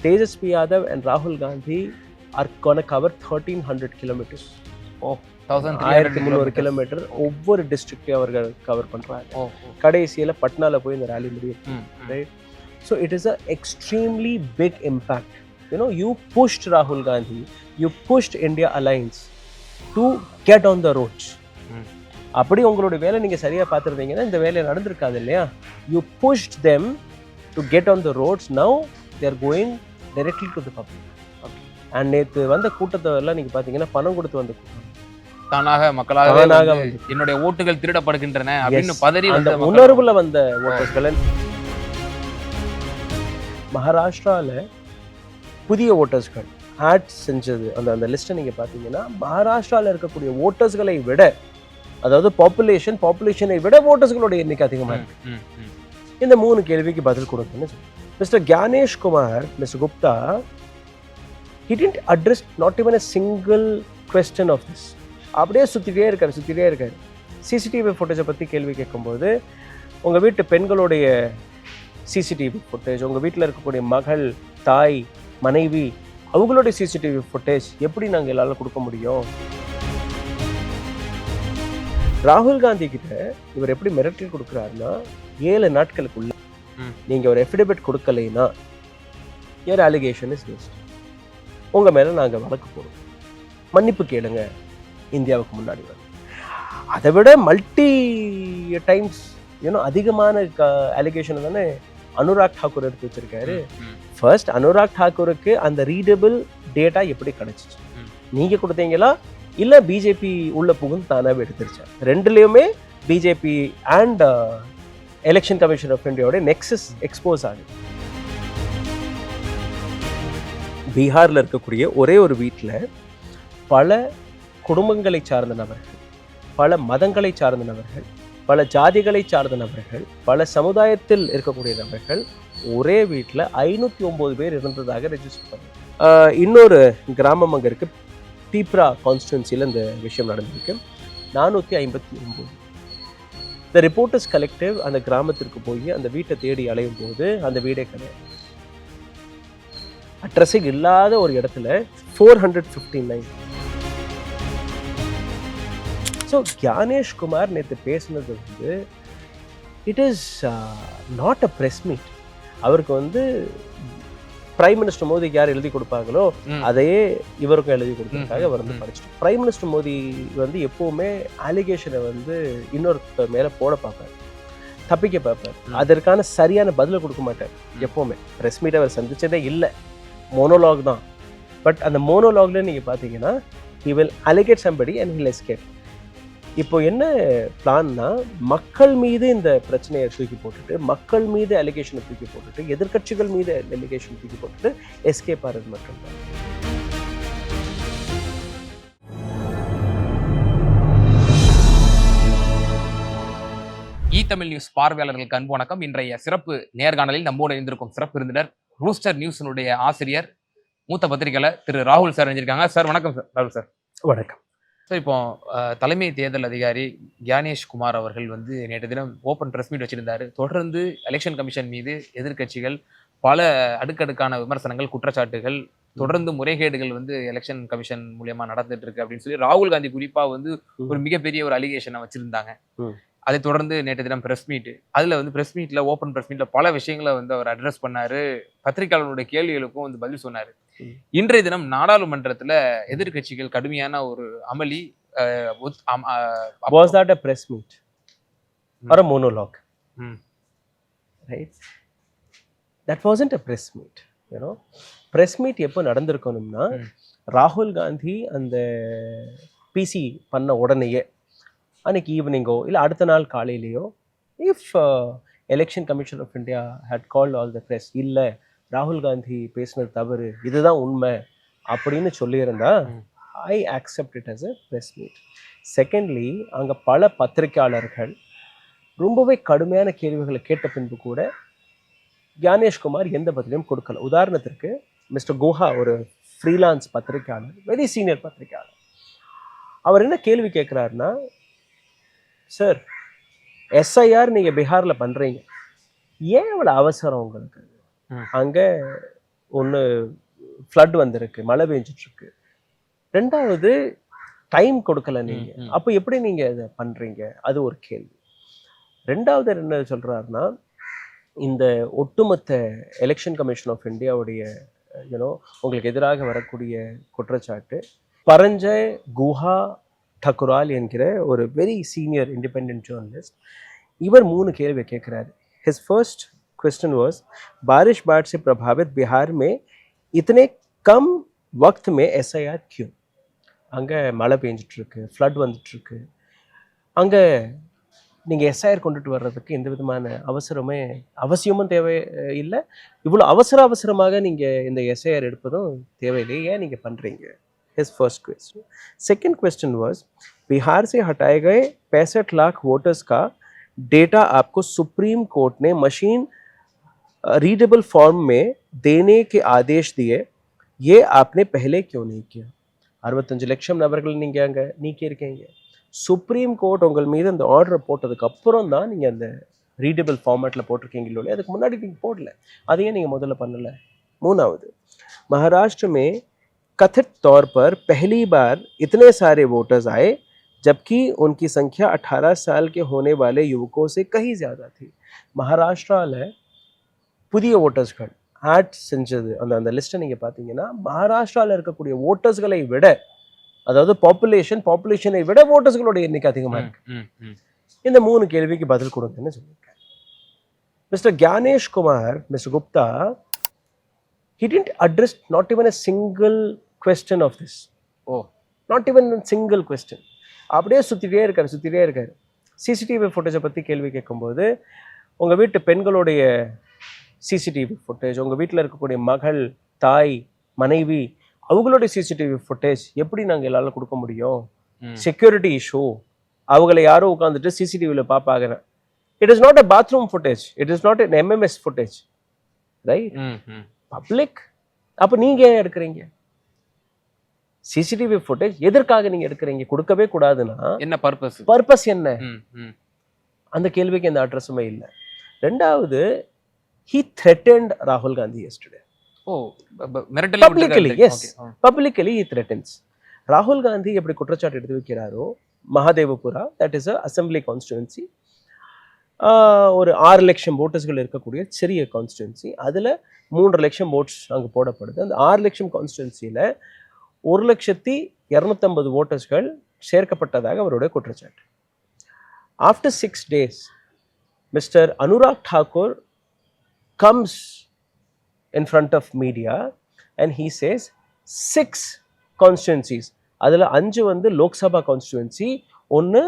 Tejasvi Yadav and Rahul Gandhi are gonna cover 1300 kilometers. ஓ ஆயிரத்தி முந்நூறு kilometre ஒவ்வொரு டிஸ்ட்ரிக்டையும் அவர்கள் கவர் பண்றாங்க ஓ கடைசியில பட்னால போய் இந்த ரேலி முடியும் it is a extremely big impact. You know, you pushed Rahul Gandhi, you pushed India Alliance to get on the roads. ம். அப்படி உங்களுடைய வேலை நீங்க சரியா பார்த்துருந்தீங்கன்னா இந்த வேலை நடந்திருக்காது இல்லையா you pushed them to get on the roads now they're going directly to the public and நேத்து வந்த கூட்டத்தை எல்லாம் நீங்க பாத்தீங்கன்னா பணம் கொடுத்து வந்த கூட்டம். தானாக மக்களாக என்னுடைய ஓட்டுகள் திருடப்படுகின்றன அப்படின்னு பதறி அந்த. உணர்வுல வந்த ஓட்டர்ஸ்கள் மகாராஷ்டிரால புதிய ஓட்டர்ஸ்கள் ஆட் செஞ்சது. அந்த அந்த லிஸ்ட்டை நீங்க பாத்தீங்கன்னா மகாராஷ்டிரால இருக்கக்கூடிய ஓட்டர்ஸ்களை விட அதாவது பாப்புலேஷன் பாப்புலேஷனை விட ஓட்டர்ஸ்களோட எண்ணிக்கை அதிகமா இருக்கு. இந்த மூணு கேள்விக்கு பதில் கொடுங்கன்னு Mr. Ganesh Kumar Mr. Gupta he didn't address not even a single question of this அப்படியே சுற்றிட்டே இருக்காரு சுற்றிட்டே இருக்காரு சிசிடிவி ஃபுட்டேஜை பற்றி கேள்வி கேட்கும்போது உங்கள் வீட்டு பெண்களுடைய சிசிடிவி ஃபுட்டேஜ் உங்கள் வீட்டில் இருக்கக்கூடிய மகள் தாய் மனைவி அவங்களுடைய சிசிடிவி ஃபுட்டேஜ் எப்படி நாங்கள் எல்லாரும் கொடுக்க முடியும் ராகுல் காந்தி கிட்ட இவர் எப்படி மிரட்டல் கொடுக்குறாருன்னா ஏழு நாட்களுக்குள்ள ம். நீங்க ஒரு எஃபிடபிட் கொடுக்கலைன்னா your allegation இஸ் வேஸ்ட் உங்க மேல நாங்க வழக்கு போடுவோம் மன்னிப்பு கேளுங்க. இந்தியாவுக்கு முன்னாடி வந்து அதை விட மல்டி டைம்ஸ் ஏன்னா அதிகமான அலிகேஷன் தானே அனுராக் தாக்கூர் எடுத்து வச்சிருக்காரு. ஃபர்ஸ்ட் அனுராக் தாக்கூருக்கு அந்த ரீடபிள் டேட்டா எப்படி கிடைச்சிச்சு? ம். நீங்க கொடுத்தீங்களா? இல்ல பிஜேபி உள்ள புகுந்து தானாவே எடுத்துருச்சா? ரெண்டுலயுமே BJP and election commission of இந்தியாவோட நெக்ஸஸ் எக்ஸ்போஸ் ஆகுது. பீகாரில் இருக்கக்கூடிய ஒரே ஒரு வீட்டில் பல குடும்பங்களை சார்ந்த நபர்கள் பல மதங்களை சார்ந்த நபர்கள் பல ஜாதிகளை சார்ந்த நபர்கள் பல சமுதாயத்தில் இருக்கக்கூடிய நபர்கள் ஒரே வீட்டில் ஐநூற்றி ஒம்பது பேர் இருந்ததாக ரெஜிஸ்டர் பண்ணாங்க இன்னொரு கிராமம் அங்கே இருக்குது பீப்ரா கான்ஸ்டுவன்சியில் இந்த விஷயம் நடந்திருக்கு. நானூற்றி ஐம்பத்தி ஒம்பது த ரிப்போர்ட்டர்ஸ் கலெக்டிவ் அந்த கிராமத்திற்கு போய் அந்த வீட்டை தேடி அலையும் போது அந்த வீடே கிடையாது. அட்ரஸிங் இல்லாத ஒரு இடத்துல four hundred fifty nine so Gyanesh Kumar நேற்று பேசுனது வந்து it is not a press meet அவருக்கு வந்து பிரைம் மினிஸ்டர் மோடிக்கு யார் எழுதி கொடுப்பாங்களோ. அதையே இவருக்கும் எழுதி கொடுத்ததுக்காக அவர் வந்து. படிச்சிட்டு. பிரைம் மினிஸ்டர் மோடி வந்து எப்பவுமே அலிகேஷனை வந்து இன்னொருத்தர் மேல போட பார்ப்பார். தப்பிக்க பார்ப்பார். அதற்கான சரியான பதிலை கொடுக்க மாட்டார் எப்பவுமே. ப்ரெஸ் மீட் அவர் சந்திச்சதே இல்லை. மோனோலாக் தான். பட் அந்த மோனோலாக்ல நீங்க பாத்தீங்கன்னா he will allegate somebody and he'll escape. இப்போ என்ன பிளான்னா மக்கள் மீது இந்த பிரச்சனையை தூக்கி போட்டுட்டு மக்கள் மீது அலிகேஷனை தூக்கி போட்டுட்டு எதிர்க்கட்சிகள் மீது அலிகேஷன் தூக்கி போட்டுட்டு எஸ்கேப் ஆகிறது மட்டும்தான் இ தமிழ் நியூஸ் பார்வையாளர்களுக்கு அன்பு வணக்கம். இன்றைய சிறப்பு நேர்காணலில் நம்மோடு இணைந்திருக்கும் சிறப்பு விருந்தினர் ரூஸ்டர் நியூஸினுடைய ஆசிரியர் மூத்த பத்திரிகையாளர் திரு ராகுல் சார் இணைஞ்சிருக்காங்க. சார் வணக்கம் சார். ராகுல் சார். வணக்கம். சார் இப்போ தலைமை தேர்தல் அதிகாரி கியானேஷ் குமார் அவர்கள் வந்து நேற்று தினம் ஓப்பன் ப்ரெஸ் மீட் வச்சிருந்தாரு தொடர்ந்து எலெக்ஷன் கமிஷன் மீது எதிர்க்கட்சிகள் பல அடுக்கடுக்கான விமர்சனங்கள் குற்றச்சாட்டுகள் தொடர்ந்து முறைகேடுகள் வந்து எலெக்ஷன் கமிஷன் மூலியமா நடந்துட்டு இருக்கு அப்படின்னு சொல்லி ராகுல் காந்தி குறிப்பா வந்து ஒரு மிகப்பெரிய ஒரு அலிகேஷனை வச்சிருந்தாங்க. அதை தொடர்ந்து நேற்று தினம் பிரஸ் மீட் அதுல வந்து பிரஸ் மீட்ல ஓப்பன் பிரஸ் மீட்ல பல விஷயங்களை வந்து அவர் அட்ரஸ் பண்ணாரு பத்திரிகையாளர்களுடைய கேள்விகளுக்கும் வந்து பதில் சொன்னாரு. இன்றைய தினம் நாடாளுமன்றத்துல எதிர்க்கட்சிகள் கடுமையான ஒரு அமளி அஹ், ஒத்- அம்- அஹ், அப்போ- was that a press meet? or a monologue? ம். right? That wasn't a press meet you know. Press meet எப்போ நடந்திருக்கணும்னா. ராகுல் காந்தி அந்த பிசி பண்ண உடனேயே அன்னைக்கு ஈவினிங்கோ இல்லை அடுத்த நாள் காலையிலையோ if election commission of India had called all the press இல்லை ராகுல் காந்தி பேசினது தவறு இதுதான் உண்மை அப்படின்னு சொல்லியிருந்தா. I accept it as a press meet secondly அங்கே பல பத்திரிக்கையாளர்கள் ரொம்பவே கடுமையான கேள்விகளை கேட்ட பின்பு கூட ஞானேஷ்குமார் எந்த பதிலையும் கொடுக்கல உதாரணத்திற்கு மிஸ்டர் குஹா ஒரு ஃப்ரீலான்ஸ் பத்திரிக்கையாளர் வெரி சீனியர் பத்திரிக்கையாளர் அவர் என்ன கேள்வி கேட்குறாருன்னா சார் எஸ்ஐஆர் நீங்கள் பீகாரில் பண்ணுறீங்க ஏன் இவ்வளோ அவசரம் உங்களுக்கு. அங்க ஒன்று ஃப்ளட் வந்திருக்கு மழை பெஞ்சிட்ருக்கு. ரெண்டாவது டைம் கொடுக்கல நீங்கள் அப்போ எப்படி நீங்கள் இதை பண்ணுறீங்க அது ஒரு கேள்வி. ரெண்டாவது என்ன சொல்கிறாருன்னா இந்த ஒட்டுமொத்த எலெக்ஷன் கமிஷன் ஆஃப் இந்தியாவுடைய யூனோ உங்களுக்கு எதிராக வரக்கூடிய குற்றச்சாட்டு பரஞ்ச குஹா டக்குரால் என்கிற ஒரு வெரி சீனியர் இண்டிபெண்ட் ஜேர்னலிஸ்ட் இவர் மூணு கேள்வி கேட்குறாரு. ஹிஸ் ஃபர்ஸ்ட் क्वेश्चन वाज बारिश बाढ़ से प्रभावित बिहार में इतने कम वक्त में एसआईआर क्यों அங்கே மழை பெஞ்சிட்டு இருக்கு ஃப்ளட் வந்துட்டு இருக்கு அங்கே நீங்கள் எஸ்ஐஆர் கொண்டுட்டு வர்றதுக்கு எந்த விதமான அவசரமே அவசியமும் தேவை அஹ், இல்லை இவ்வளோ அவசர அவசரமாக நீங்கள் இந்த எஸ்ஐஆர் எடுப்பதும் தேவையில்லை ஏன் நீங்கள் பண்ணுறீங்க his first question second question was Bihar से हटाए गए पैंसठ लाख वोटर्स का डेटा आपको सुप्रीम कोर्ट ने मशीन रीडेबल फॉर्म में देने के आदेश दिए ये आपने पहले क्यों नहीं किया அறுபத்தஞ்சு லட்சம் நபர்கள் நீங்கள் அங்கே நீக்கியிருக்கீங்க சுப்ரீம் கோர்ட் உங்கள் மீது அந்த ஆர்டரை போட்டதுக்கு அப்புறம் தான் நீங்கள் அந்த ரீடபிள் ஃபார்மேட்டில் போட்டிருக்கீங்க இல்லையா அதுக்கு முன்னாடி நீங்கள் போடல அதையே நீங்கள் முதல்ல பண்ணல மூணாவது महाराष्ट्र में कथित तौर पर पहली बार इतने सारे वोटर्स आए जबकि उनकी संख्या 18 साल के होने वाले युवकों से कहीं ज़्यादा थी மகாராஷ்டிராவில் புதிய ஓட்டர்ஸ்கள் ஆட் செஞ்சது. அந்த அந்த லிஸ்ட்டை நீங்கள் பார்த்தீங்கன்னா மகாராஷ்டிராவில் இருக்கக்கூடிய ஓட்டர்ஸ்களை விட அதாவது பாப்புலேஷன் பாப்புலேஷனை விட ஓட்டர்ஸ்களோட எண்ணிக்கை அதிகமாக இருக்கு. இந்த மூணு கேள்விக்கு பதில் கொடுங்கன்னு சொல்லியிருக்காரு. Mister Gyanesh Kumar mister Gupta he didn't address not even a single question of this. Oh. Not even single question அப்படியே சுற்றிட்டே இருக்காரு சுற்றிட்டே இருக்காரு. சிசிடிவி ஃபுட்டேஜை பற்றி கேள்வி கேட்கும்போது உங்கள் வீட்டு பெண்களுடைய சிசிடிவி ஃபுட்டேஜ் உங்கள் வீட்டில் இருக்கக்கூடிய மகள் தாய் மனைவி அவங்களுடைய சிசிடிவி ஃபுட்டேஜ் எப்படி நாங்கள் எல்லாரும் கொடுக்க முடியும். செக்யூரிட்டி இஷ்யூ அவங்கள யாரோ உட்காந்துட்டு சிசிடிவியில் பார்ப்பாங்க. It is not a bathroom footage it is not an MMS footage right. Public அப்போ நீங்க ஏன் எடுக்கிறீங்க? சிசிடிவி ஃபுட்டேஜ் எதற்காக நீங்க எடுக்கிறீங்க? கொடுக்கவே கூடாதுன்னா என்ன பர்பஸ் பர்பஸ் என்ன? அந்த கேள்விக்கு எந்த அட்ரஸுமே இல்லை. ரெண்டாவது ஹி threatened ராகுல் காந்தி yesterday. மிரட்டலே Publicly, விட்டுருக்காரு. yes. Okay, he threatens. ராகுல் காந்தி எப்படி குற்றச்சாட்டு எடுத்து வைக்கிறாரோ Mahadevapura that is a assembly constituency ஒரு ஆறு லட்சம் ஓட்டர்ஸ்கள் இருக்கக்கூடிய சிறிய கான்ஸ்டுவன்சி அதில் மூன்று லட்சம் ஓட்ஸ் அங்கே போடப்படுது. அந்த ஆறு லட்சம் கான்ஸ்டுவன்சியில் ஒரு லட்சத்தி இரநூத்தம்பது ஓட்டர்ஸ்கள் சேர்க்கப்பட்டதாக அவருடைய குற்றச்சாட்டு. After six days mister Anurag Thakur comes in front of media and he says six constituencies. அதில் அஞ்சு வந்து லோக்சபா கான்ஸ்டுவன்சி ஒன்று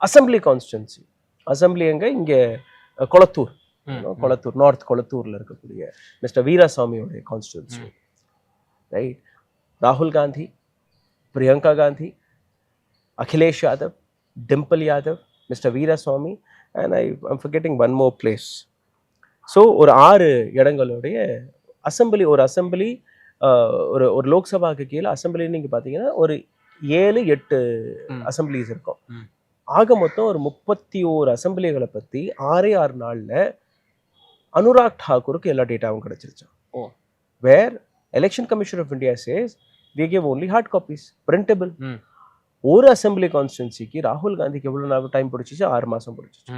அசம்பிளி கான்ஸ்டுவன்சி அசம்பிளி எங்க? இங்கே கொளத்தூர். கொளத்தூர் நார்த் கொளத்தூரில் இருக்கக்கூடிய மிஸ்டர் வீராசாமியோடைய கான்ஸ்டுவன்சி ரைட் ராகுல் Gandhi Priyanka Gandhi Akhilesh Yadav Dimple Yadav mister Veerasamy and I I'm forgetting one more place so ஒரு ஆறு இடங்களுடைய அசம்பிளி ஒரு அசம்பிளி ஒரு ஒரு லோக்சபாக்கு கீழே அசம்பிளி நீங்கள் பார்த்தீங்கன்னா ஒரு ஏழு எட்டு. அசம்பிளிஸ் இருக்கும். ஆக மொத்தம் ஒரு முப்பத்தி ஓரு அசம்பிளிகளை பற்றி ஆறே ஆறு நாளில் அனுராக் டாக்கூருக்கு எல்லா டேட்டாவும் கிடைச்சிருச்சான் ஓ. Where election commission of India says we gave only hard copies printable. ஒரு அசம்பிளி கான்ஸ்டுவன்சிக்கு ராகுல் காந்திக்கு எவ்வளோ நாள் டைம் பிடிச்சிச்சு ஆறு மாதம் பிடிச்சிச்சு.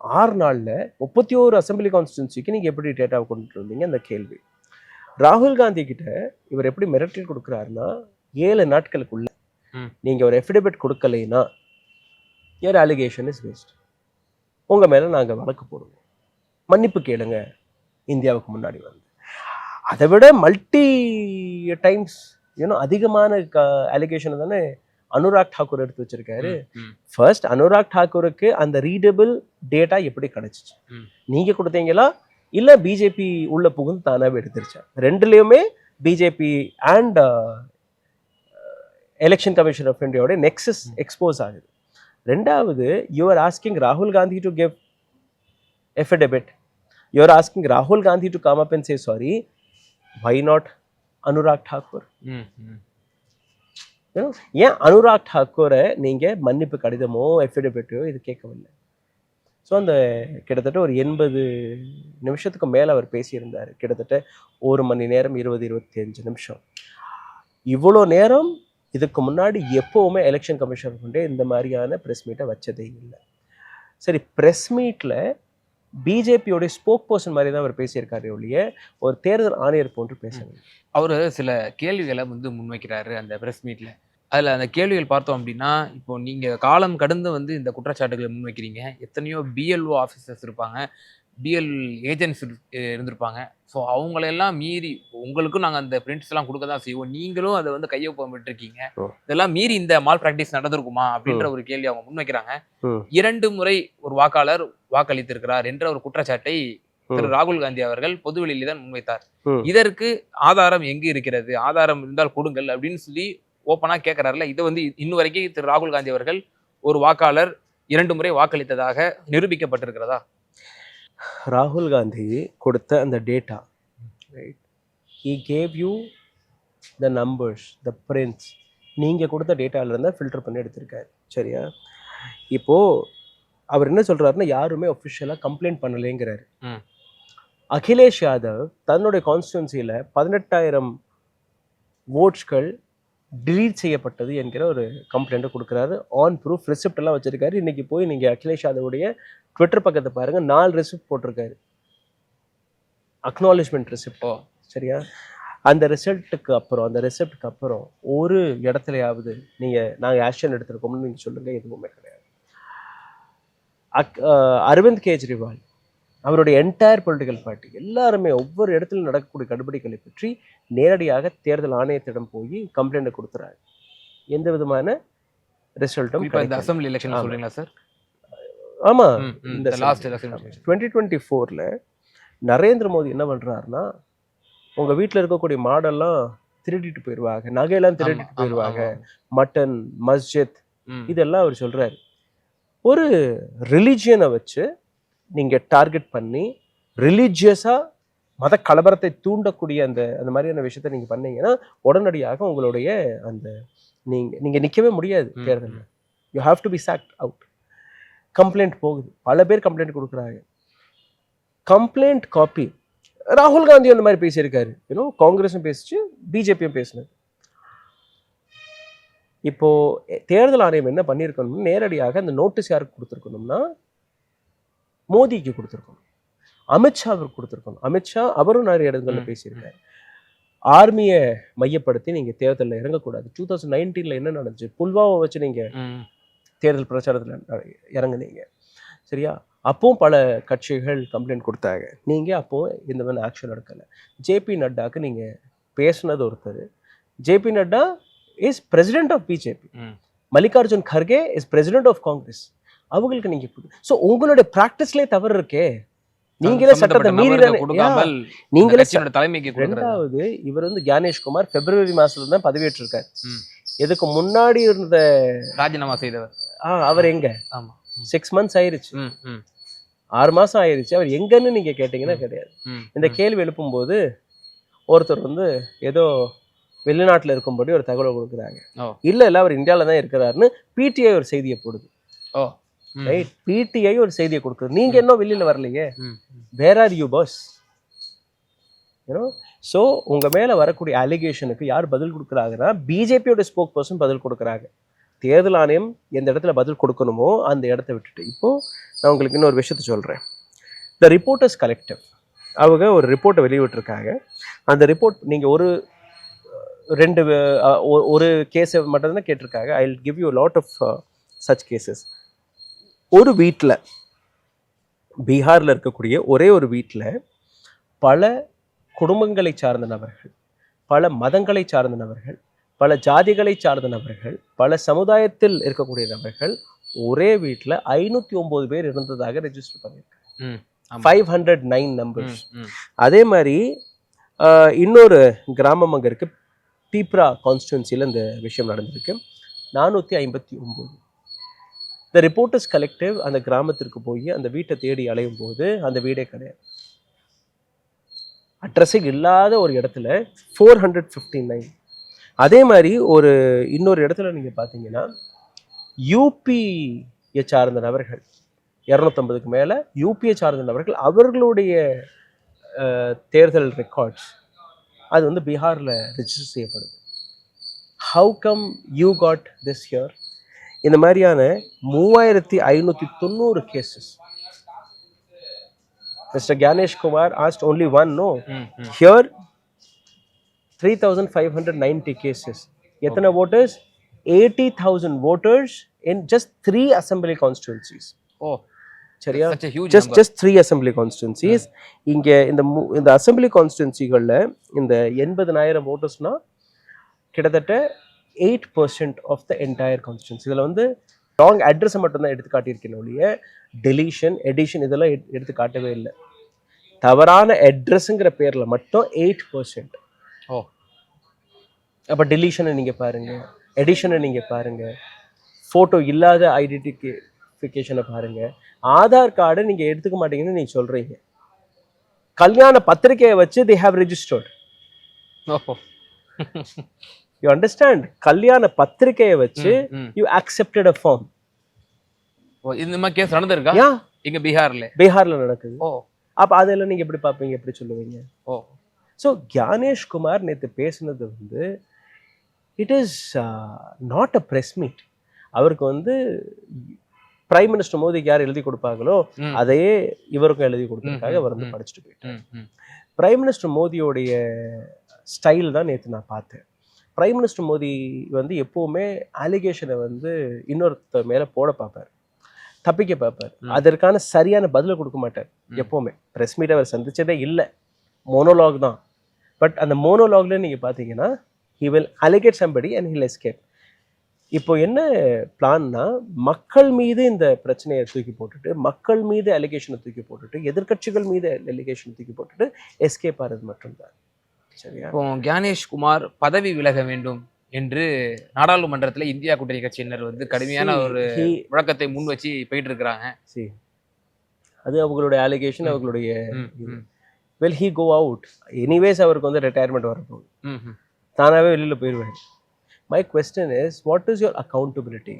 ஆறு நாளில் முப்பத்தி ஓரு அசம்பிளி கான்ஸ்டியூன்சிக்கு நீங்கள் எப்படி டேட்டாவை கொண்டுட்டு வந்தீங்க? அந்த கேள்வி. ராகுல் காந்தி கிட்ட இவர் எப்படி மிரட்டல் கொடுக்குறாருன்னா ஏழு நாட்களுக்குள்ள. நீங்கள் ஒரு எஃபிடபிட் கொடுக்கலைன்னா your அலிகேஷன் இஸ் வேஸ்ட் உங்கள் மேலே நாங்கள் வழக்கு போடுவோம். மன்னிப்பு கேளுங்க. இந்தியாவுக்கு முன்னாடி வந்து. அதை விட மல்டி டைம்ஸ் இன்னும் அதிகமான அலிகேஷன் தானே அனுராக் டாக்கூர் எடுத்து வச்சிருக்காரு. ஃபர்ஸ்ட் அனுராக் டாக்கூருக்கு அந்த ரீடபிள் டேட்டா எப்படி கிடைச்சிச்சு. நீங்க கொடுத்தீங்களா? இல்ல பிஜேபி உள்ள புகுந்து தானாவே எடுத்துருச்சா? ரெண்டுலயுமே BJP and election commission of இந்தியாவோட நெக்ஸஸ் எக்ஸ்போஸ் ஆகுது. ரெண்டாவது யூஆர் ஆஸ்கிங் ராகுல் Gandhi to give எஃபிடபிட் you're asking ராகுல் Gandhi to come up and say sorry why not Anurag Thakur ம், ம். You know, ஏன் அனுராக் டாக்கூரை நீங்கள் மன்னிப்பு கடிதமோ எஃபிடபிட்டோ இது கேட்கவில்லை? ஸோ அந்த கிட்டத்தட்ட ஒரு எண்பது நிமிஷத்துக்கு மேலே அவர் பேசியிருந்தார். கிட்டத்தட்ட ஒரு மணி நேரம் இருபது இருபத்தி அஞ்சு நிமிஷம். இவ்வளோ நேரம் இதுக்கு முன்னாடி எப்போவுமே எலெக்ஷன் கமிஷன் கொண்டே இந்த மாதிரியான ப்ரெஸ் மீட்டை வச்சதே இல்லை. சரி ப்ரெஸ் மீட்டில் பிஜேபியோடைய ஸ்போக் பர்சன் மாதிரி தான் அவர் பேசியிருக்காரு ஒழிய ஒரு தேர்தல் ஆணையர் போன்று பேசுறாரு அவர் சில கேள்விகளை வந்து முன்வைக்கிறாரு அந்த பிரஸ் மீட்ல அதில் அந்த கேள்விகள் பார்த்தோம் அப்படின்னா இப்போ நீங்க காலம் கடந்து வந்து இந்த குற்றச்சாட்டுகளை முன்வைக்கிறீங்க. எத்தனையோ பிஎல்ஓ ஆஃபீஸர்ஸ் இருப்பாங்க. பிஎல் ஏஜென்ட்ஸ் இருந்திருப்பாங்க. ஸோ அவங்களெல்லாம் மீறி உங்களுக்கும் நாங்கள் அந்த பிரிண்ட்ஸ் எல்லாம் கொடுக்க தான் செய்வோம். நீங்களும் அதை வந்து கையொப்பம் விட்டுருக்கீங்க. இதெல்லாம் மீறி இந்த மால் பிராக்டிஸ் நடந்திருக்குமா அப்படின்ற ஒரு கேள்வி அவங்க முன்வைக்கிறாங்க. இரண்டு முறை ஒரு வாக்காளர் வாக்களித்திருக்கிறார் என்ற ஒரு குற்றச்சாட்டை திரு ராகுல் காந்தி அவர்கள் பொதுவெளியில தான் முன்வைத்தார். இதற்கு ஆதாரம் எங்கு இருக்கிறது? ஆதாரம் இருந்தால் கொடுங்கள் அப்படின்னு சொல்லி ஓப்பனா கேட்கிறாருல இதை வந்து இன்னும் வரைக்கும் திரு ராகுல் காந்தி அவர்கள் ஒரு வாக்காளர் இரண்டு முறை வாக்களித்ததாக நிரூபிக்கப்பட்டிருக்கிறதா? ராகுல் காந்தி கொடுத்த அந்த data right he gave you the numbers the prints நீங்கள் கொடுத்த டேட்டால இருந்தால் ஃபில்டர் பண்ணி எடுத்திருக்காரு. சரியா? இப்போது அவர் என்ன சொல்கிறாருன்னா யாருமே ஒஃபிஷியலாக கம்ப்ளைண்ட் பண்ணலைங்கிறாரு. அகிலேஷ் யாதவ் தன்னுடைய கான்ஸ்டுவன்சியில் பதினெட்டாயிரம் ஓட்ஸ்கள் delete செய்யப்பட்டது என்கிற ஒரு கம்ப்ளைண்ட்டை கொடுக்குறாரு. ஆன் ப்ரூஃப் ரெசிப்ட் எல்லாம் வச்சிருக்காரு. இன்னைக்கு போய் நீங்கள் அகிலேஷ் யாதவுடைய ட்விட்டர் பக்கத்தை பாருங்க. நாலு ரெசிப்ட் போட்டிருக்காரு. Acknowledgement receipt. சரியா? அந்த ரிசல்ட்டுக்கு அப்புறம் அந்த ரெசிப்ட்டுக்கு அப்புறம் ஒரு இடத்துலயாவது நீங்கள் நாங்கள் ஆக்ஷன் எடுத்திருக்கோம்னு நீங்கள் சொல்லுங்கள் எதுவுமே கிடையாது. அக் அரவிந்த் கெஜ்ரிவால் அவருடைய என்டையர் பொலிட்டிக்கல் பார்ட்டி எல்லாருமே ஒவ்வொரு இடத்துல நடக்கக்கூடிய கடுபிடிகளை பற்றி நேரடியாக தேர்தல் ஆணையத்திடம் போய் கம்ப்ளைண்ட் கொடுத்துறாரு. எந்த விதமான ரிசல்ட்டும் அசம்பிளி எலெக்ஷன். சொல்றீங்களா சார் ஆமா. இந்த லாஸ்ட். எலெக்ஷன் டுவெண்ட்டி டுவெண்ட்டி ஃபோரில் நரேந்திர மோடி என்ன பண்ணுறாருன்னா உங்கள் வீட்டில் இருக்கக்கூடிய மாடெல்லாம் திருடிட்டு போயிடுவாங்க நகையெல்லாம் திருடிட்டு போயிடுவாங்க மட்டன் மஸ்ஜித் இதெல்லாம் அவர் சொல்கிறாரு ஒரு ரிலிஜியனை வச்சு நீங்கள் டார்கெட் பண்ணி ரிலீஜியஸாக மத கலவரத்தை தூண்டக்கூடிய அந்த அந்த மாதிரியான விஷயத்தை நீங்கள் பண்ணீங்கன்னா உடனடியாக உங்களுடைய அந்த நீங்கள் நீங்கள் நிற்கவே முடியாது தேர்தலில். You have to be chucked out complaint போகுது. பல பேர் கம்ப்ளைண்ட் கொடுக்குறாங்க. கம்ப்ளைண்ட் காப்பி ராகுல் காந்தி அந்த மாதிரி பேசியிருக்காரு. யூனோ காங்கிரஸும் பேசிச்சு பிஜேபியும் பேசினது. இப்போ தேர்தல் ஆணையம் என்ன பண்ணியிருக்கணும் நேரடியாக அந்த நோட்டீஸ் யாருக்கு கொடுத்துருக்கணும்னா மோடிக்கு கொடுத்துருக்கணும். அமித்ஷாவுக்கு கொடுத்துருக்கணும். அமித்ஷா அவரும் நிறைய இடங்கள்ல பேசியிருக்காரு. ஆர்மியை மையப்படுத்தி நீங்க தேர்தலில் இறங்கக்கூடாது. டூ தௌசண்ட் நைன்டீன்ல என்ன நடந்துச்சு? புல்வாவை வச்சு நீங்க தேர்தல் பிரச்சாரத்தில் இறங்குனீங்க. சரியா? அப்பவும் பல கட்சிகள் கம்ப்ளைண்ட் கொடுத்தாங்க. நீங்கள் அப்போ இந்த மாதிரி ஆக்ஷன் எடுக்கலை. ஜேபி நட்டாக்கு நீங்கள் பேசுனது ஒருத்தர். JP Nadda is president of BJP. Mallikarjun Kharge is president of Congress அவங்களுக்கு நீங்கள் ஸோ உங்களுடைய ப்ராக்டிஸ்லேயே தவறு இருக்கே. நீங்களே சட்டத்தை மீறி நீங்களே தலைமைக்கு ரெண்டாவது இவர் வந்து ஞானேஷ்குமார் பிப்ரவரி மாசத்துல தான் பதவியேற்றிருக்காரு. இதுக்கு முன்னாடி இருந்த ராஜினாமா செய்தவர். ஆ, அவர் எங்க? ஆமா. சிக்ஸ் மந்த்ஸ் ஆயிருச்சு. ஆறு மாசம் ஆயிருச்சு. அவர் எங்கன்னு நீங்க கேட்டீங்கன்னா. கிடையாது. இந்த. கேள்வி எழுப்பும்போது ஒருத்தர் வந்து ஏதோ வெளிநாட்டுல இருக்கும்படி ஒரு தகவல் கொடுக்குறாங்க. இல்ல இல்ல அவர் இந்தியால தான் இருக்கிறாருன்னு பிடிஐ ஒரு செய்தியை போடுது. ஓ. ரைட் பிடிஐ ஒரு செய்தியை கொடுக்குது. நீங்க இன்னும் வெளியில வரலையே? Where are you boss you know so உங்க மேல வரக்கூடிய அலிகேஷனுக்கு யார் பதில் கொடுக்குறாங்கன்னா பிஜேபியோட ஸ்போக் பர்சன் பதில் கொடுக்குறாங்க. தேர்தல் ஆணையம் எந்த இடத்துல பதில் கொடுக்கணுமோ அந்த இடத்த விட்டுட்டு. இப்போ நான் உங்களுக்கு இன்னொரு விஷயத்த சொல்றேன். த ரிப்போர்ட்டர்ஸ் கலெக்டிவ் அவங்க ஒரு ரிப்போர்ட்டை வெளியிட்டிருக்காங்க. அந்த ரிப்போர்ட் நீங்க ஒரு ரெண்டு ஒரு கேஸை மட்டும்தான் கேட்டிருக்காங்க. I will give you lot of such cases ஒரு வீட்டில் பீகாரில் இருக்கக்கூடிய ஒரே ஒரு வீட்டில் பல குடும்பங்களை சார்ந்த நபர்கள் பல மதங்களை சார்ந்த நபர்கள் பல ஜாதிகளை சார்ந்த நபர்கள் பல சமுதாயத்தில் இருக்கக்கூடிய நபர்கள் ஒரே வீட்டில் ஐநூற்றி ஒம்பது பேர் இருந்ததாக ரெஜிஸ்டர் பண்ணியிருக்காங்க. Five hundred nine numbers. அதே மாதிரி இன்னொரு கிராமம் அங்கே இருக்கு. பீப்ரா கான்ஸ்டுவன்சியில் இந்த விஷயம் நடந்திருக்கு. நானூற்றி ஐம்பத்தி ஒம்பது இந்த ரிப்போர்ட்டர்ஸ் கலெக்டிவ் அந்த கிராமத்திற்கு போய் அந்த வீட்டை தேடி அலையும் போது அந்த வீடே கிடையாது. அட்ரஸே இல்லாத ஒரு இடத்துல ஃபோர் ஹண்ட்ரட் ஃபிஃப்டி நைன் அதே மாதிரி ஒரு இன்னொரு இடத்துல நீங்கள் பார்த்தீங்கன்னா யூபியை சார்ந்த நபர்கள் இரநூத்தம்பதுக்கு மேலே யூபியை சார்ந்த நபர்கள் அவர்களுடைய தேர்தல் ரெக்கார்ட்ஸ் அது வந்து பீகாரில் ரிஜிஸ்டர் செய்யப்படுது. How come you got this year இந்த மாதிரியான மூவாயிரத்தி ஐநூற்றி தொண்ணூறு cases mister Ganesh Kumar asked only one no. Here three thousand five hundred ninety cases எத்தனை voters? Eighty thousand voters in just three assembly constituencies oh சரியா? Just. Just three assembly constituencies இங்கே இந்த இந்த அசம்பிளி கான்ஸ்டுவன்சிகளில் இந்த எண்பதனாயிரம் ஓட்டர்ஸ்னா கிட்டத்தட்ட eight percent of the entire constituency இதில் வந்து ராங் அட்ரஸை மட்டும்தான் எடுத்து காட்டியிருக்கேன் ஒழிய டெலிஷன் எடிஷன் இதெல்லாம் எடு- எடுத்து காட்டவே இல்லை. தவறான அட்ரஸுங்கிற பேரில் மட்டும் எயிட் பர்சன்ட் ஓ. அப்போ டெலிஷனை நீங்கள் பாருங்க எடிஷனை நீங்கள் பாருங்க ஃபோட்டோ இல்லாத ஐடென்டிஃபிகேஷனை பாருங்க ஆதார் கார்டை நீங்கள் எடுத்துக்க மாட்டீங்கன்னு நீங்கள் சொல்கிறீங்க கல்யாண பத்திரிக்கையை வச்சு they have registered. Oh you understand கல்யாண பத்திரிக்கையை வச்சு. யூ அக்செப்டட் அ ஃபார்ம் இந்த மாதிரி கேஸ் நடந்திருக்கா? யா. இங்க பீகார்ல. பீகார்ல நடக்குது. ஓ. அப்போ அதெல்லாம் நீங்கள் எப்படி பார்ப்பீங்க? எப்படி சொல்லுவீங்க? ஓ. ஸோ கியானேஷ் குமார் நேற்று பேசுனது வந்து it is not a press meet அவருக்கு வந்து பிரைம் மினிஸ்டர் மோடிக்கு யார் எழுதி கொடுப்பாங்களோ. அதையே இவருக்கும் எழுதி கொடுக்கறதுக்காக ம், அவர் வந்து. படிச்சுட்டு போயிட்டார். பிரைம் மினிஸ்டர் மோடியோடைய ஸ்டைல் தான் நேற்று நான் பார்த்தேன். பிரைம் மினிஸ்டர் மோடி வந்து எப்பவுமே அலிகேஷனை வந்து இன்னொருத்தர் மேலே போட பார்ப்பார். தப்பிக்க பார்ப்பார். அதற்கான சரியான பதிலை கொடுக்க மாட்டார். எப்பவுமே. ப்ரெஸ் மீட் அவர் சந்திச்சதே இல்லை. மோனோலாக் தான். பட் அந்த மோனோலாக்ல நீங்கள் பார்த்தீங்கன்னா he will allegate somebody and he'll escape இப்போ என்ன பிளான்னா மக்கள் மீது இந்த பிரச்சனையை தூக்கி போட்டுட்டு மக்கள் மீது அலிகேஷனை தூக்கி போட்டுட்டு எதிர்க்கட்சிகள் மீது அலிகேஷனை தூக்கி போட்டுட்டு எஸ்கேப் ஆகிறது மட்டும்தான். இப்போ கணேஷ் குமார் பதவி விலக வேண்டும் என்று நாடாளுமன்றத்துல இந்தியா கூட்டணி கட்சியினர் வந்து கடுமையான ஒரு முழக்கத்தை முன் வச்சு போயிட்டு இருக்கிறாங்க. அது அவங்களுடைய அலிகேஷன். அவங்களுடைய well he go out anyways அவருக்கு வந்து ரிட்டையர்மெண்ட் வரப்போகுது. தானாகவே வெளியில் போயிடுவார் my question is what is your accountability.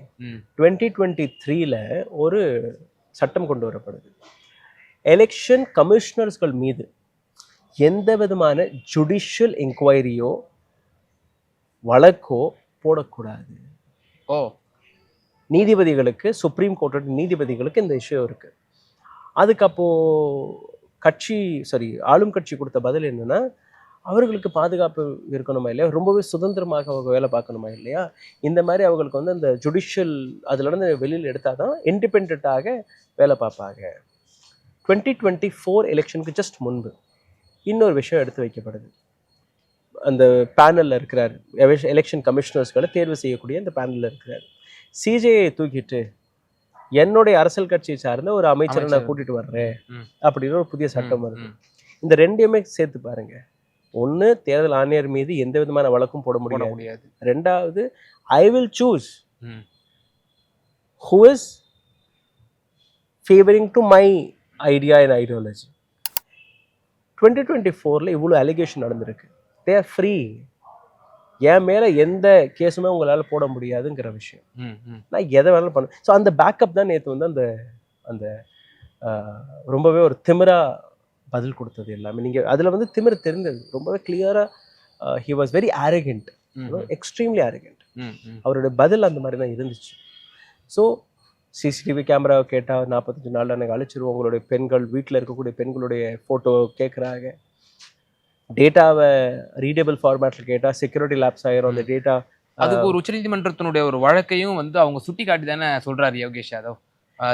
Twenty twenty த்ரீல ஒரு சட்டம் கொண்டு வரப்படுது. எலெக்ஷன் கமிஷனர்ஸ்கள் மீது எந்த விதமான ஜுடிஷியல் என்கொயரியோ வழக்கோ போடக்கூடாது. ஓ. நீதிபதிகளுக்கு சுப்ரீம் கோர்ட்டோட நீதிபதிகளுக்கு இந்த இஷ்யூ இருக்கு. அதுக்கு அப்போ கட்சி சாரி ஆளும் கட்சி கொடுத்த பதில் என்னன்னா அவர்களுக்கு பாதுகாப்பு இருக்கணுமா இல்லையா? ரொம்பவே சுதந்திரமாக அவங்க வேலை பார்க்கணுமா இல்லையா? இந்த மாதிரி அவங்களுக்கு வந்து அந்த ஜுடிஷியல் அதுலேருந்து வெளியில் எடுத்தால் தான் இண்டிபெண்ட்டாக வேலை பார்ப்பாங்க. டுவெண்ட்டி டுவெண்ட்டி ஃபோர் எலெக்ஷனுக்கு ஜஸ்ட் முன்பு. இன்னொரு விஷயம் எடுத்து வைக்கப்படுது. அந்த பேனலில் இருக்கிறார். எலெக்ஷன் கமிஷனர்ஸ்களை தேர்வு செய்யக்கூடிய அந்த பேனலில் இருக்கிறார். சிஜேயை தூக்கிட்டு என்னுடைய அரசியல் கட்சியை சார்ந்த ஒரு அமைச்சரை நான். கூட்டிட்டு வர்றேன். ம். அப்படின்னு ஒரு புதிய சட்டம் ம், வருது. ம். இந்த ரெண்டையுமே சேர்த்து பாருங்க. ஒன்று தேர்தல் ஆணையர் மீது எந்த விதமான வழக்கும் போட முடியாது. முடியாது. ரெண்டாவது I will choose hmm. who is favoring to my idea and ideology. Twenty twenty ஃபோரில் இவ்வளோ அலிகேஷன் நடந்திருக்கு. தே ஆர் ஃப்ரீ என் மேலே எந்த கேஸுமே உங்களால் போட முடியாதுங்கிற விஷயம். ம், ம். நான் எதை வேணாலும் பண்ண ஸோ அந்த பேக்கப் தான் நேற்று வந்து அந்த அந்த ரொம்பவே ஒரு திமிரா பதில் கொடுத்தது எல்லாமே. நீங்கள் அதில் வந்து திமிரு தெரிந்தது. ரொம்பவே கிளியராக he was very hmm, extremely hmm. அவருடைய பதில் அந்த மாதிரி தான் இருந்துச்சு. ஸோ சிசிடிவி கேமராவை கேட்டால் நாற்பத்தஞ்சு நாளில் எனக்கு அழிச்சிருவோம். உங்களுடைய பெண்கள் வீட்டில் இருக்கக்கூடிய பெண்களுடைய ஃபோட்டோ கேட்குறாங்க டேட்டாவை ரீடபிள் ஃபார்மேட்டில் கேட்டால் செக்யூரிட்டி லேப்ஸ் ஆயிரும். அந்த டேட்டா அதுக்கு ஒரு உச்சநீதிமன்றத்தினுடைய ஒரு வழக்கையும் வந்து அவங்க சுட்டி காட்டி தானே சொல்றாரு Yogesh Yadav.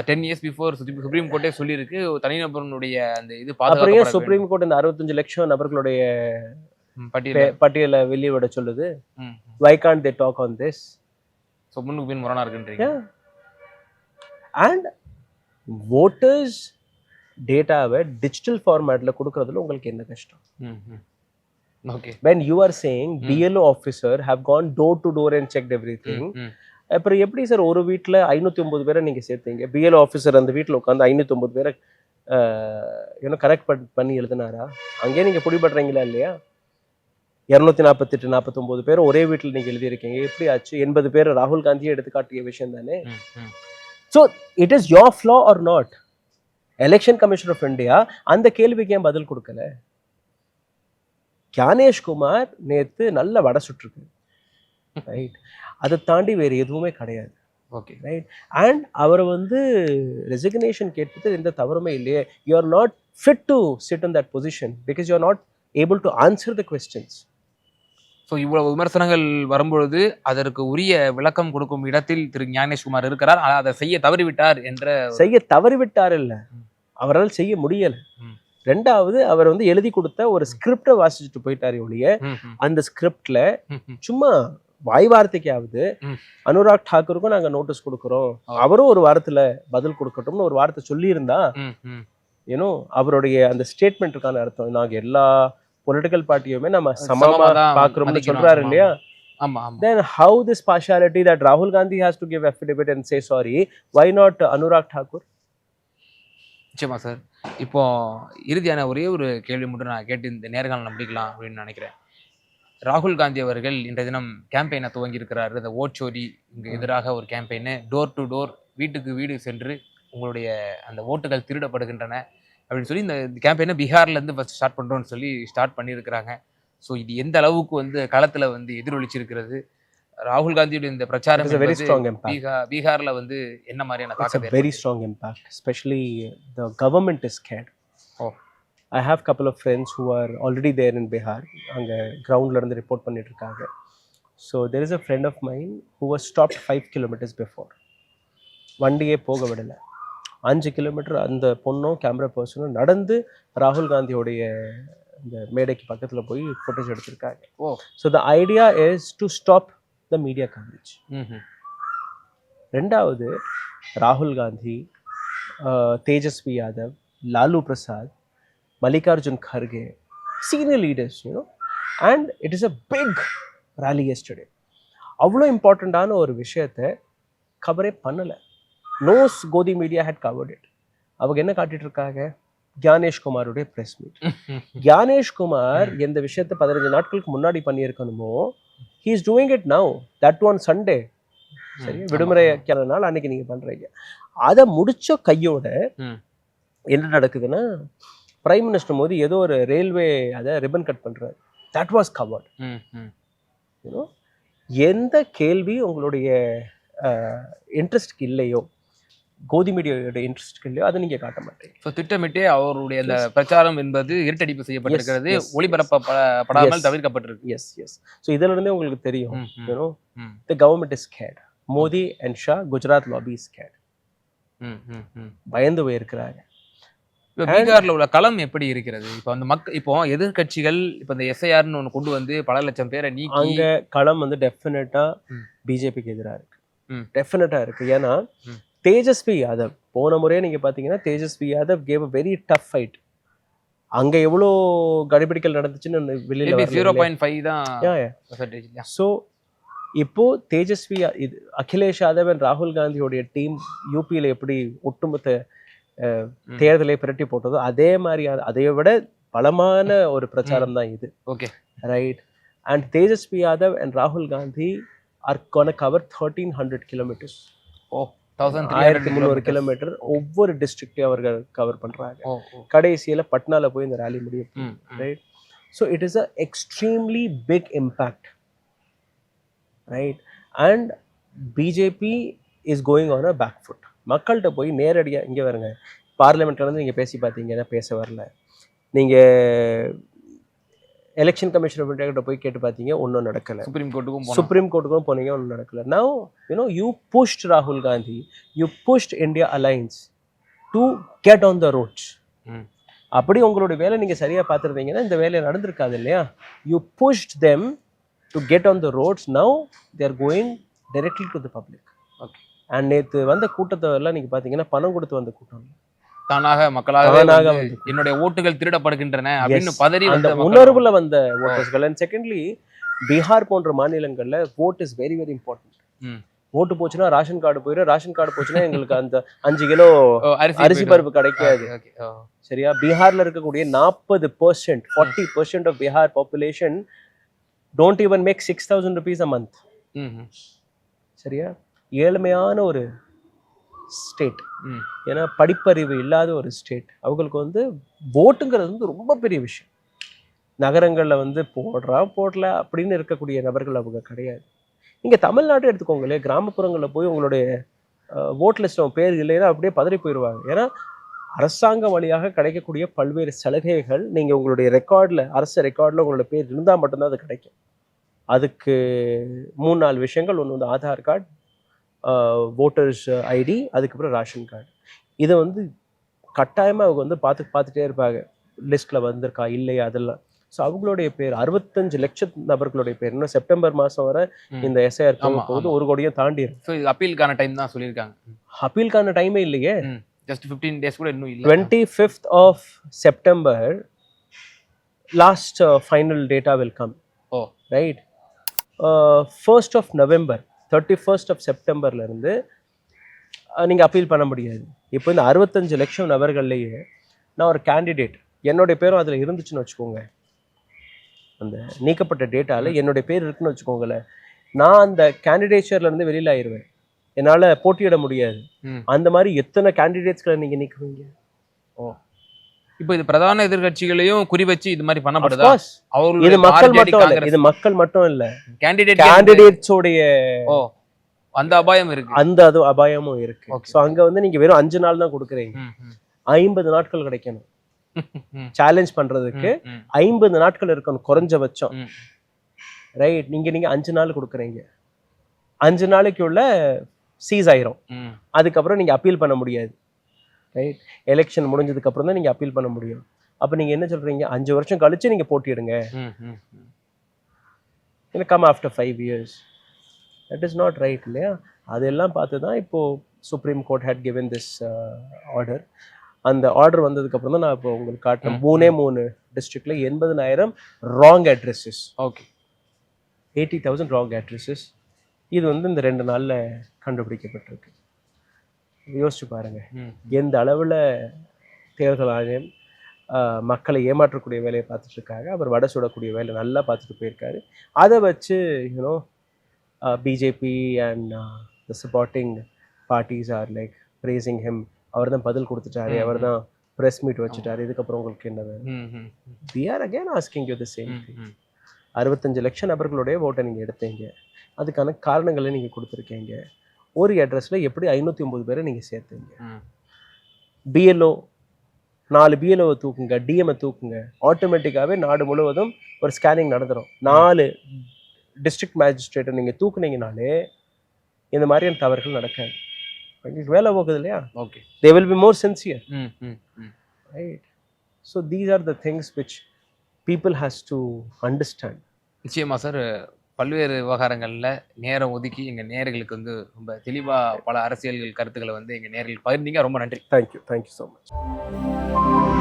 Ten years before supreme கோர்ட்டே சொல்லியிருக்கு. ஒரு தனிநபருடைய அந்த இது பாதுகாப்பு சுப்ரீம் கோர்ட் இந்த அறுபத்தஞ்சு லட்சம் நபர்களுடைய பட்டியல பட்டியலை வெளியே விட சொல்லுது. Why can they talk on this so முன்னுக்கு பின் முரணா இருக்குன்றீங்க. அண்ட் voters டேட்டாவை டிஜிட்டல் ஃபார்மேட்டில் கொடுக்கறதுல உங்களுக்கு என்ன கஷ்டம். Okay when you are saying Hmm. BLO officer have gone door to door and checked everything. ம், ம். அப்புறம் எப்படி சார் ஒரு வீட்டில் ஐநூற்றி ஒம்பது பேரை நீங்கள் சேர்த்தீங்க? பிஎல்ஓ ஆஃபீஸர் அந்த வீட்டில் உட்காந்து ஐநூற்றி ஒம்பது பேரை இன்னும் கரெக்ட் பண்ணி எழுதினாரா? அங்கேயே நீங்கள் பிடிபடுறீங்களா இல்லையா? இரநூத்தி நாற்பத்தெட்டு நாற்பத்தொம்போது பேர் ஒரே வீட்டில் நீங்கள் எழுதியிருக்கீங்க. எப்படி ஆச்சு? எண்பது பேர் ராகுல் காந்தியை எடுத்து காட்டிய விஷயம் தானே. So it is your flaw or not election commission of India அந்த கேள்விக்கு ஏன் பதில் கொடுக்கல? ஞானேஷ்குமார் நேத்து நல்ல வடை சுட்டிருக்கு. ரைட் அதை தாண்டி வேறு எதுவுமே கிடையாது. ஓகே ரைட் அண்ட் அவரை வந்து ரெசிக்னேஷன் கேட்பது எந்த தவறுமே இல்லையே. You are not fit to sit in that position because you are not able to answer the questions so இவ்வளவு விமர்சனங்கள் வரும்பொழுது அதற்கு உரிய விளக்கம் கொடுக்கும் இடத்தில் திரு ஞானேஷ்குமார் இருக்கிறார் ஆனால் அதை செய்ய தவறிவிட்டார் என்ற செய்ய தவறிவிட்டார் இல்ல. அவரால் செய்ய முடியல. ரெண்டாவது அவர் வந்து எழுதி கொடுத்த ஒரு ஸ்கிரிப்டை வாசிச்சுட்டு போயிட்டாரு ஒழிய அந்த ஸ்கிரிப்ட்ல. சும்மா வாய் வார்த்தைக்காவது. அனுராக் தாக்கூருக்கும் நாங்க நோட்டீஸ் கொடுக்குறோம். அவரும் ஒரு வாரத்துல பதில் கொடுக்கட்டும்னு ஒரு வார்த்தை சொல்லியிருந்தா. ஏன்னோ அவருடைய அந்த ஸ்டேட்மெண்ட்டுக்கான அர்த்தம் நாங்க எல்லா பொலிட்டிக்கல் பார்ட்டியுமே நம்ம சமமா தான் பாக்குறோம்னு. சொல்றாரு இல்லையா then how this partiality that Rahul Gandhi has to give affidavit and say sorry why not Anurag Thakur? நிச்சயமா சார் இப்போ இறுதியான ஒரே ஒரு கேள்வி மட்டும் நான் கேட்டு இந்த நேர்காணல் முடிக்கலாம் அப்படின்னு நினைக்கிறேன். ராகுல் காந்தி அவர்கள் இன்றைய தினம் கேம்பெயினை துவங்கி இருக்கிறாரு. இந்த ஓட்சோரி எதிராக ஒரு கேம்பெயின் டோர் டு டோர் வீட்டுக்கு வீடு சென்று உங்களுடைய அந்த ஓட்டுகள் திருடப்படுகின்றன. அப்படின்னு சொல்லி இந்த கேம்பெயினை பீகார்ல இருந்து ஃபர்ஸ்ட் ஸ்டார்ட் பண்றோம்னு சொல்லி ஸ்டார்ட் பண்ணியிருக்கிறாங்க. ஸோ இது எந்த அளவுக்கு வந்து களத்துல வந்து எதிரொலிச்சிருக்கிறது? ராகுல் காந்தியுடைய இந்த பிரச்சாரம் strong impact. பீகார் பீகார்ல வந்து என்ன மாதிரியான very ஏற்படுத்தி- strong impact especially the government is scared. Oh. I have couple of friends who are already there in Bihar. அங்க கிரவுண்ட்ல இருந்து ரிப்போர்ட் பண்ணிட்டு இருக்காங்க so there is a friend of mine who was stopped five kilometers before. வண்டியே போக விடல. அஞ்சு kilometre அந்த பொண்ணும் கேமரா பர்சனும் நடந்து ராகுல் காந்தியோடைய இந்த மேடைக்கு பக்கத்துல போய் ஃபுட்டேஜ் எடுத்திருக்காங்க. ஓ. So the idea is to stop the media coverage ரெண்டாவது ராகுல் Gandhi Tejashwi Yadav Lalu Prasad Mallikarjun Kharge senior leaders you know and it is a big rally yesterday அவ்வளோ இம்பார்ட்டண்ட்டான ஒரு விஷயத்தை கவரே பண்ணலை. நோஸ் கோதி மீடியா ஹேட் கவர்ட் இட் அவங்க என்ன காட்டிட்டு இருக்காங்க? ஞானேஷ் குமாருடைய ப்ரெஸ் மீட் ஞானேஷ் குமார் எந்த விஷயத்தை பதினஞ்சு நாட்களுக்கு முன்னாடி பண்ணியிருக்கணுமோ he is doing it now that one Sunday சரி விடுமுறை நாள் அன்னைக்கு நீங்க பண்றீங்க. அதை முடிச்ச கையோட. என்ன நடக்குதுன்னா பிரைம் மினிஸ்டர் மோடி ஏதோ ஒரு ரயில்வே அதை ரிப்பன் கட் பண்றாரு. தட் வாஸ் கவர்ட் எந்த கேள்வி உங்களுடைய இன்ட்ரெஸ்ட்க்கு இல்லையோ கோதி மீடியாவோட இன்ட்ரெஸ்ட்க்கு இல்லையோ அதை நீங்க காட்ட மாட்டீங்க. So, திட்டமிட்டே அவருடைய அந்த பிரச்சாரம் என்பது இருட்டடிப்பு செய்யப்பட்டிருக்கிறது ஒளிபரப்பப்படாமல். தவிர்க்கப்பட்டிருக்கு. எஸ் எஸ் ஸோ இதுல இருந்தே உங்களுக்கு தெரியும் you know the government is scared Modi and Shah Gujarat lobby is scared. பயந்து போயிருக்கிறாங்க. இப்ப பீகார்ல உள்ள களம் எப்படி இருக்கிறது? இப்ப அந்த மக்கள் இப்போ எதிர்க்கட்சிகள் இப்ப இந்த எஸ்ஐஆர்னு ஒண்ணு கொண்டு வந்து பல லட்சம் பேரை நீக்கி அங்க களம் வந்து டெஃபினட்டா ம். பிஜேபிக்கு எதிராக இருக்கு. ம். டெஃபினட்டா இருக்கு. ஏன்னா. தேஜஸ்வி யாதவ் போன முறையே நீங்க பாத்தீங்கன்னா Tejashwi Yadav gave a very tough fight அங்க எவ்வளோ கடிபிடிக்கல் நடந்துச்சுன்னு வெளியில ஜீரோ பாயிண்ட் ஃபைவ் தான்? ஸோ இப்போ தேஜஸ்வி இது அகிலேஷ் யாதவ் and ராகுல் காந்தியோடைய டீம் யூபியில் எப்படி ஒட்டுமொத்த. தேர்தலை பிரட்டி போட்டதோ அதே மாதிரி அதை விட பலமான ஒரு பிரச்சாரம் தான் இது okay right? And Tejasvi Yadav and Rahul Gandhi are gonna cover 1300 kilometers. Oh thousand ஆயிரத்தி முந்நூறு கிலோமீட்டர் ஒவ்வொரு டிஸ்ட்ரிக்டையும் அவர்கள் கவர் பண்றாங்க. ஓ ஓ. கடைசியில பட்னால போய் இந்த ரேலி முடியும். Right so it is a extremely big impact right and BJP is going on a back foot மக்கள்கிட்ட போய் நேரடியாக இங்கே வருங்க பார்லிமெண்ட்ல இருந்து நீங்கள் பேசி பார்த்தீங்கன்னா பேச வரல. நீங்கள் எலெக்ஷன் கமிஷன் ஆஃப் இந்தியா கிட்ட போய் கேட்டு பார்த்தீங்க ஒன்றும் நடக்கலை. சுப்ரீம் கோர்ட்டுக்கும் சுப்ரீம் கோர்ட்டுக்கும் போனீங்க ஒன்றும் நடக்கல. நவ் யூனோ யூ புஷ்ட் ராகுல் Gandhi you pushed India alliance to get on the roads hmm. அப்படி உங்களுடைய வேலை நீங்கள் சரியாக பார்த்துருந்தீங்கன்னா இந்த வேலை நடந்திருக்காது இல்லையா? You pushed them to get on the roads now they're going directly to the public Okay. And நேற்று வந்த கூட்டத்தை எல்லாம் நீங்கள் பார்த்தீங்கன்னா பணம் கொடுத்து வந்த கூட்டம். தானாக மக்களாக என்னுடைய ஓட்டுகள் திருடப்படுகின்றன அப்படின்னு. பதறி அந்த வந்த உணர்வுல வந்த ஓட்டர்ஸ்கள் அண்ட் செகண்ட்லி பீகார் போன்ற மாநிலங்கள்ல vote is very very important. ஓட்டு போச்சுன்னா ரேஷன் கார்டு போயிடும் ரேஷன் கார்டு போச்சுன்னா எங்களுக்கு அந்த அஞ்சு கிலோ அரிசி. பருப்பு கிடைக்காது. சரியா பீகார்ல இருக்கக்கூடிய நாற்பது percent forty percent of Bihar population don't even make six thousand rupees a month. சரியா ஏழ்மையான ஒரு ஸ்டேட். ஏன்னா படிப்பறிவு இல்லாத ஒரு ஸ்டேட் அவங்களுக்கு வந்து ஓட்டுங்கிறது வந்து ரொம்ப பெரிய விஷயம். நகரங்களில் வந்து போடுறா போடல அப்படின்னு இருக்கக்கூடிய நபர்கள் அவங்க கிடையாது. இங்கே தமிழ்நாட்டை எடுத்துக்கோங்களேன் கிராமப்புறங்களில் போய் உங்களுடைய ஓட் லிஸ்ட் பேர் இல்லைன்னா அப்படியே பதறி போயிடுவாங்க ஏன்னா அரசாங்கம் வழியாக கிடைக்கக்கூடிய பல்வேறு சலுகைகள் நீங்கள் உங்களுடைய ரெக்கார்டில் அரசு ரெக்கார்டில் உங்களோட பேர் இருந்தால் மட்டும்தான் அது கிடைக்கும். அதுக்கு மூணு நாலு விஷயங்கள் ஒன்று வந்து ஆதார் கார்டு ஓட்டர்ஸ் ஐடி அதுக்கப்புறம் ரேஷன் கார்டு இதை வந்து கட்டாயமாக அவங்க வந்து பார்த்து பார்த்துட்டே இருப்பாங்க. லிஸ்ட்டில் வந்திருக்கா இல்லையா அதெல்லாம். ஸோ அவங்களுடைய பேர் அறுபத்தஞ்சு லட்சம் நபர்களுடைய பேர். இன்னும் செப்டம்பர் மாதம் வரை. இந்த எஸ்ஐஆர் போது ஆமா. ஒரு கோடியும் தாண்டி இருக்கு. ஸோ இது அப்பீலுக்கான டைம் தான் சொல்லியிருக்காங்க. அப்பீலுக்கான டைமே இல்லையே. ஜஸ்ட் ஃபிஃப்டீன் டேஸ் கூட இன்னும் இல்லை. Twenty fifth of September last final data will come oh. Right first of November thirty first of செப்டம்பர்லேருந்து நீங்கள் அப்பீல் பண்ண முடியாது. இப்போ இந்த அறுபத்தஞ்சு லட்சம் நபர்கள்லேயே நான் ஒரு கேண்டிடேட் என்னுடைய பேரும் அதில் இருந்துச்சுன்னு வச்சுக்கோங்க. அந்த நீக்கப்பட்ட டேட்டாவில் என்னுடைய பேர் இருக்குன்னு வச்சுக்கோங்களேன். நான் அந்த இருந்து வெளியில் ஆயிடுவேன் என்னால் போட்டியிட முடியாது. அந்த மாதிரி எத்தனை கேண்டிடேட்ஸ்களை நீங்கள் நீக்குவீங்க? இப்போ இது பிரதான எதிர்க்கட்சிகளையும் குறி வச்சு இது மாதிரி பண்ணப்படுதா? Course. இது மக்கள் மட்டும் இது மக்கள் மட்டும் இல்ல. கேண்டிடேட் கேண்டிடேட்ஸோடைய ஓ அந்த அபாயம் இருக்கு. அந்த அது அபாயமும் இருக்கு. ஸோ அங்க வந்து நீங்க வெறும் அஞ்சு நாள் தான் கொடுக்குறீங்க. ஐம்பது நாட்கள் கிடைக்கணும். சேலஞ்ச் பண்றதுக்கு ஐம்பது நாட்கள் இருக்கணும் குறைஞ்சபட்சம். ரைட் நீங்க நீங்க அஞ்சு நாள் கொடுக்குறீங்க. அஞ்சு நாளைக்கு உள்ள சீஸ் ஆயிரும். அதுக்கப்புறம் நீங்க அப்பீல் பண்ண முடியாது. ரைட் எலெக்ஷன் முடிஞ்சதுக்கு அப்புறம் தான் நீங்க அப்பீல் பண்ண முடியும். அப்ப நீங்க என்ன சொல்றீங்க? அஞ்சு வருஷம் கழிச்சு நீங்க போட்டியிடுங்க. ம், ம், ம். இல்லை come after five years that is not right இல்லையா? அதெல்லாம் பார்த்து தான் இப்போது supreme court had given this order அந்த ஆர்டர் வந்ததுக்கப்புறம் தான் நான் இப்போ உங்களுக்கு காட்டுறேன். ம், மூணே மூணு டிஸ்ட்ரிக்டில் எண்பதனாயிரம் wrong addresses okay eighty thousand wrong addresses இது வந்து இந்த ரெண்டு நாளில் கண்டுபிடிக்கப்பட்டிருக்கு. யோசிச்சு பாருங்க. எந்த அளவில் தேர்தல் ஆணையம் மக்களை ஏமாற்றக்கூடிய வேலையை பார்த்துட்டு இருக்காங்க அவர் வடை சுடக்கூடிய வேலை நல்லா பார்த்துட்டு போயிருக்காரு. அதை வச்சு you know BJP and the supporting parties are like bracing him அவர் தான் பதில் கொடுத்துட்டாரு அவர் தான் ப்ரெஸ் மீட் வச்சுட்டாரு. இதுக்கப்புறம் உங்களுக்கு என்ன வேணும்? We are again asking you the same. அறுபத்தஞ்சு லட்சம் நபர்களுடைய ஓட்டை நீங்கள் எடுத்தீங்க. அதுக்கான காரணங்களை நீங்கள் கொடுத்துருக்கீங்க. ஒரு அட்ரஸில் எப்படி ஐநூற்றி ஒம்பது பேரை நீங்கள் சேர்த்தீங்க. பிஎல்ஓ நாலு பிஎல்ஓவை தூக்குங்க டிஎம்ஐ தூக்குங்க. ஆட்டோமேட்டிக்காகவே நாடு முழுவதும் ஒரு ஸ்கேனிங் நடந்துடும் நாலு டிஸ்ட்ரிக்ட் மேஜிஸ்ட்ரேட்டை நீங்கள் தூக்குனீங்கனாலே இந்த மாதிரியான தவறுகள் நடக்காது. உங்களுக்கு வேலை போகுது இல்லையா? Okay. They will be more sincere hmm, hmm, hmm. Right so these are the things which people has to understand நிச்சயமா சார் பல்வேறு விவகாரங்களில் நேரம் ஒதுக்கி எங்கள் நேர்களுக்கு வந்து ரொம்ப தெளிவாக பல அரசியல்கள் கருத்துக்களை வந்து எங்கள் நேரில் பகிர்ந்தீங்க. ரொம்ப நன்றி. Thank you thank you so much